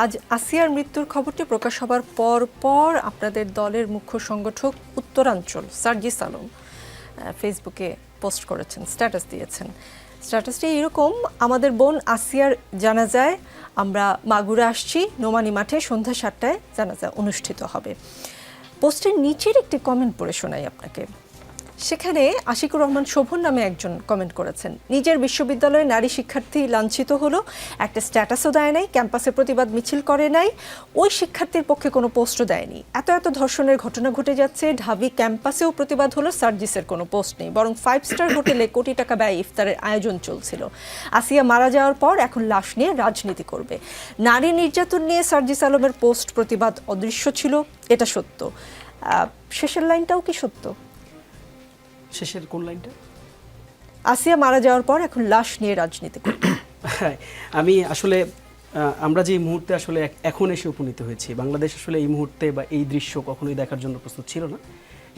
আজ আসিয়ার মৃত্যুর খবরটি প্রকাশ হবার পর পর আপনাদের দলের মুখ্য সংগঠক উত্তরাঞ্চল, সার্জিস আলম ফেসবুকে পোস্ট করেছেন, স্ট্যাটাস দিয়েছেন। স্ট্যাটাসটি এরকম আমাদের বোন আসিয়ার জানাজায় আমরা মাগুরা আসছি, নোমানি মাঠে সন্ধ্যা সাতটায় জানাজা অনুষ্ঠিত হবে। পোস্টের নিচের একটি কমেন্ট পড়ে শোনাই আপনাকে। সেখানে আশিকুর রহমান শোভন নামে একজন কমেন্ট করেছেন। নিজের বিশ্ববিদ্যালয়ে নারী শিক্ষার্থী লাঞ্ছিত হলো, একটা স্ট্যাটাসও দেয় নাই ক্যাম্পাসে প্রতিবাদ মিছিল করে নাই, ওই শিক্ষার্থীর পক্ষে কোনো পোস্টও দেয়নি। এত এত ধর্ষণের ঘটনা ঘটে যাচ্ছে, ঢাবি ক্যাম্পাসেও প্রতিবাদ হলো, সার্জিসের কোনো পোস্ট নেই, বরং ফাইভ স্টার হোটেলে কোটি টাকা ব্যয় ইফতারের আয়োজন চলছিল। আসিয়া মারা যাওয়ার পর এখন লাশ নিয়ে রাজনীতি করবে। নারী নির্যাতন নিয়ে সার্জিস আলমের পোস্ট প্রতিবাদ অদৃশ্য ছিল, এটা সত্য। শেষের লাইনটাও কি সত্য? শেষের কোন লাইনটা আসিয়া মারা যাওয়ার পর এখন লাশ নিয়ে রাজনীতি হ্যাঁ, আমি আসলে আমরা যে মুহূর্তে আসলে এখন এসে উপনীত হয়েছি বাংলাদেশ আসলে এই মুহূর্তে বা এই দৃশ্য কখনোই দেখার জন্য প্রস্তুত ছিল না।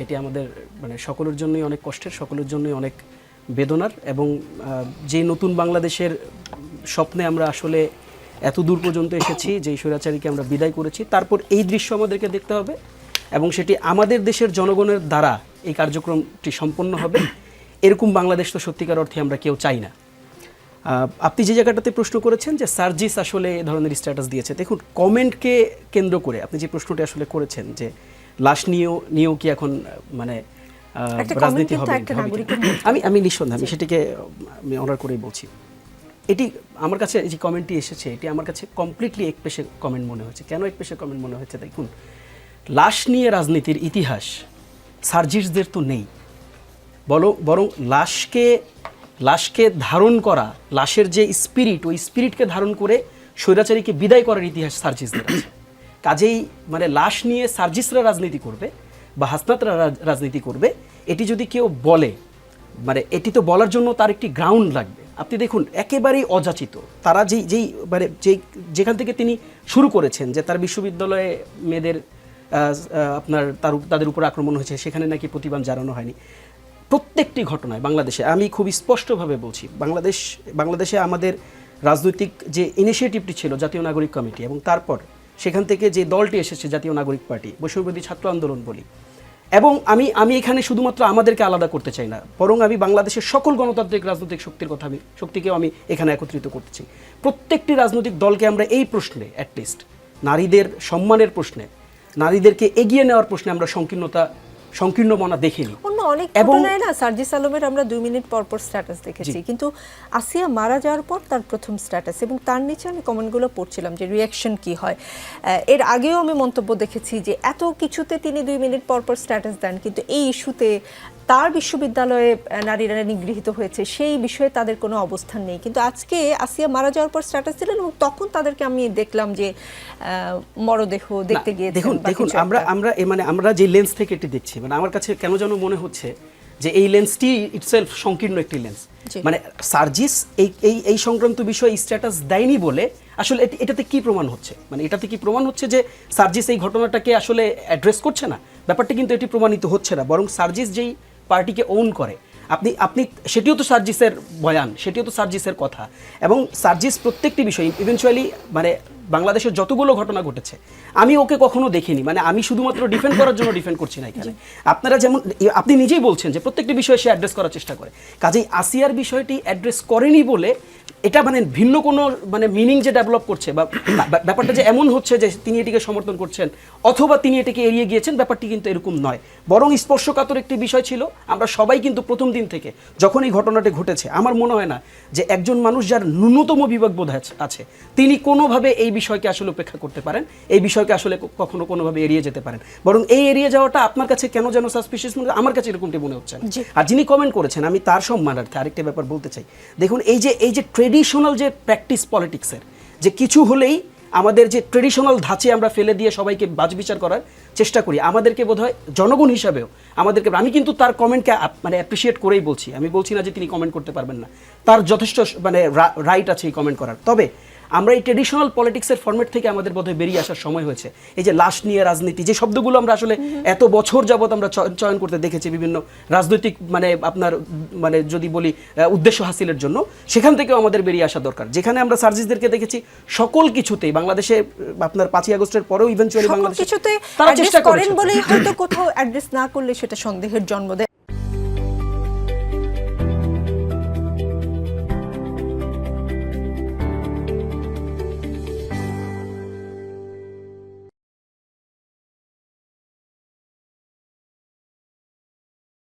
এটি আমাদের মানে সকলের জন্যই অনেক কষ্টের সকলের জন্যই অনেক বেদনার এবং যে নতুন বাংলাদেশের স্বপ্নে আমরা আসলে এত দূর পর্যন্ত এসেছি যে স্বৈরাচারীকে আমরা বিদায় করেছি তারপর এই দৃশ্য আমাদেরকে দেখতে হবে। এবং সেটি আমাদের দেশের জনগণের দ্বারা এই কার্যক্রমটি সম্পন্ন হবে। এরকম বাংলাদেশ তো সত্যিকার অর্থে আমরা কেউ চাই না। আপনি যে জায়গাটাতে প্রশ্ন করেছেন যে সার্জিস আসলে এ ধরনের স্ট্যাটাস দিয়েছে দেখুন কমেন্টকে কেন্দ্র করে আপনি যে প্রশ্নটি আসলে করেছেন যে লাশ নিয়েও নিয়েও কি এখন মানে রাজনীতি হবে। আমি আমি নিঃসন্দেহ আমি সেটিকে আমি অনার করেই বলছি। এটি আমার কাছে যে কমেন্টটি এসেছে এটি আমার কাছে কমপ্লিটলি এক পেশে কমেন্ট মনে হয়েছে। কেন এক পেশে কমেন্ট মনে হয়েছে? দেখুন লাশ নিয়ে রাজনীতির ইতিহাস, সার্জিসদের তো নেই। বলো, বরং লাশকে লাশকে ধারণ করা, লাশের যে স্পিরিট ওই স্পিরিটকে ধারণ করে স্বৈরাচারীকে বিদায় করার ইতিহাস সার্জিসদের আছে। কাজেই মানে লাশ নিয়ে সার্জিসরা রাজনীতি করবে বা হাসনাতরা রাজ- রাজনীতি করবে, এটি যদি কেউ বলে মানে এটি তো বলার জন্য তার একটি গ্রাউন্ড লাগবে। আপনি দেখুন, একেবারেই অযাচিত। তারা যেই যেই মানে যেই, যেখান থেকে তিনি শুরু করেছেন যে তার বিশ্ববিদ্যালয়ে মেয়েদের আপনার তার তাদের উপর আক্রমণ হয়েছে, সেখানে নাকি প্রতিবাদ জানানো হয়নি। প্রত্যেকটি ঘটনায় বাংলাদেশে, আমি খুব স্পষ্টভাবে বলছি, বাংলাদেশ, বাংলাদেশে আমাদের রাজনৈতিক যে ইনিশিয়েটিভটি ছিল জাতীয় নাগরিক কমিটি এবং তারপর সেখান থেকে যে দলটি এসেছে জাতীয় নাগরিক পার্টি, বৈষম্যবিরোধী ছাত্র আন্দোলন বলি। এবং আমি আমি এখানে শুধুমাত্র আমাদেরকে আলাদা করতে চাই না, বরং আমি বাংলাদেশের সকল গণতান্ত্রিক রাজনৈতিক শক্তির কথা আমি, শক্তিকেও আমি এখানে একত্রিত করতে চাই। প্রত্যেকটি রাজনৈতিক দলকে আমরা এই প্রশ্নে অ্যাটলিস্ট নারীদের সম্মানের প্রশ্নে নারীদেরকে এগিয়ে নেওয়ার প্রশ্নে আমরা সংকীর্ণতা সংকীর্ণ মনা দেখিনি। অন্য অনেক এবং- ঘটনায় না সার্জিস আলমের আমরা দুই মিনিট পর পর স্ট্যাটাস দেখেছি। কিন্তু আসিয়া মারা যাওয়ার পর তার প্রথম স্ট্যাটাস এবং তার নিচে আমি কমেন্টগুলো পড়ছিলাম যে রিয়াকশন কি হয়। এর আগেও আমি মন্তব্য দেখেছি যে এত কিছুতে তিনি দুই মিনিট পর পর স্ট্যাটাস দেন কিন্তু এই ইস্যুতে তার বিশ্ববিদ্যালয়ে নারীরা নিগৃহীত হয়েছে সেই বিষয়ে তাদের কোনো অবস্থান নেই। কিন্তু আজকে আসিয়া মারা যাওয়ার পর স্ট্যাটাস দিলেন এবং তখন তাদেরকে আমি দেখলাম যে মরদেহ দেখতে গিয়ে দেখুন দেখুন আমরা আমরা মানে আমরা যে লেন্স থেকে এটি দেখছি মানে আমার কাছে কেন যেন মনে হচ্ছে যে এই লেন্সটি ইটসেলফ সংকীর্ণ একটি লেন্স মানে সার্জিস এই এই এই সংক্রান্ত বিষয়ে স্ট্যাটাস দেয়নি বলে আসলে এটাতে কি প্রমাণ হচ্ছে? মানে এটাতে কি প্রমাণ হচ্ছে যে সার্জিস এই ঘটনাটাকে আসলে অ্যাড্রেস করছে না? ব্যাপারটা কিন্তু এটি প্রমাণিত হচ্ছে না বরং সার্জিস যেই পার্টিকে ওন করে। আপনি আপনি সেটিও তো সার্জিসের বয়ান সেটিও তো সার্জিসের কথা। এবং সার্জিস প্রত্যেকটি বিষয় ইভেনচুয়ালি মানে বাংলাদেশের যতগুলো ঘটনা ঘটেছে আমি ওকে কখনো দেখিনি। মানে আমি শুধুমাত্র ডিফেন্ড করার জন্য ডিফেন্ড করছি না এখানে। আপনারা যেমন আপনি নিজেই বলছেন যে প্রত্যেকটি বিষয়ে সে অ্যাড্রেস করার চেষ্টা করে। কাজেই আসিয়ার বিষয়টি অ্যাড্রেস করেনি বলে এটা মানে ভিন্ন কোনো মানে মিনিং যে ডেভেলপ করছে বা ব্যাপারটা যে এমন হচ্ছে যে তিনি এটিকে সমর্থন করছেন অথবা তিনি এটিকে এড়িয়ে গিয়েছেন ব্যাপারটি কিন্তু এরকম নয়। বরং স্পর্শকাতর একটি বিষয় ছিল আমরা সবাই কিন্তু প্রথম দিন থেকে যখন এই ঘটনাটি ঘটেছে আমার মনে হয় না যে একজন মানুষ যার ন্যূনতম বিবেকবোধ আছে- আছে তিনি কোনোভাবে এই বিষয়কে আসলে উপেক্ষা করতে পারেন এই বিষয়কে আসলে কখনো কোনোভাবে এড়িয়ে যেতে পারেন। বরং এই এড়িয়ে যাওয়াটা আপনার কাছে কেন যেন সাসপিশিয়াস মনে আমার কাছে এরকমটি মনে হচ্ছে আর যিনি কমেন্ট করেছেন আমি তার সম্মানার্থে আরেকটা ব্যাপার বলতে চাই। দেখুন এই যে এই যে ট্রেডিশনাল যে প্র্যাকটিস পলিটিক্সের যে কিছু হলেই আমাদের যে ট্রেডিশনাল ধাঁচে আমরা ফেলে দিয়ে সবাইকে বাজবিচার করার চেষ্টা করি। আমাদেরকে বোধহয় জনগণ হিসাবেও, আমাদেরকে, আমি কিন্তু তার কমেন্টকে মানে অ্যাপ্রিসিয়েট করেই বলছি। আমি বলছি না যে তিনি কমেন্ট করতে পারবেন না। তার যথেষ্ট মানে রাইট আছে এই কমেন্ট করার। তবে আমরা এই ট্রেডিশনাল পলিটিক্সের ফরম্যাট থেকে আমাদের বোধহয় বেরিয়ে আসার সময় হয়েছে। এই যে লাশ নিয়ে রাজনীতি যে শব্দগুলো আমরা আসলে এত বছর যাবত আমরা চয়ন করতে দেখেছি বিভিন্ন রাজনৈতিক মানে আপনার মানে যদি বলি উদ্দেশ্য হাসিলের জন্য সেখান থেকেও আমাদের বেরিয়ে আসা দরকার। যেখানে আমরা সার্জিসদেরকে দেখেছি সকল কিছুতেই বাংলাদেশে আপনার পাঁচই আগস্টের পরেও ইভেন্চুয়ালি সকল বাংলাদেশে কিছুতে তারা চেষ্টা করেন বলেই হয়তো কোথাও অ্যাড্রেস না করলে সেটা সন্দেহের জন্ম দেয়।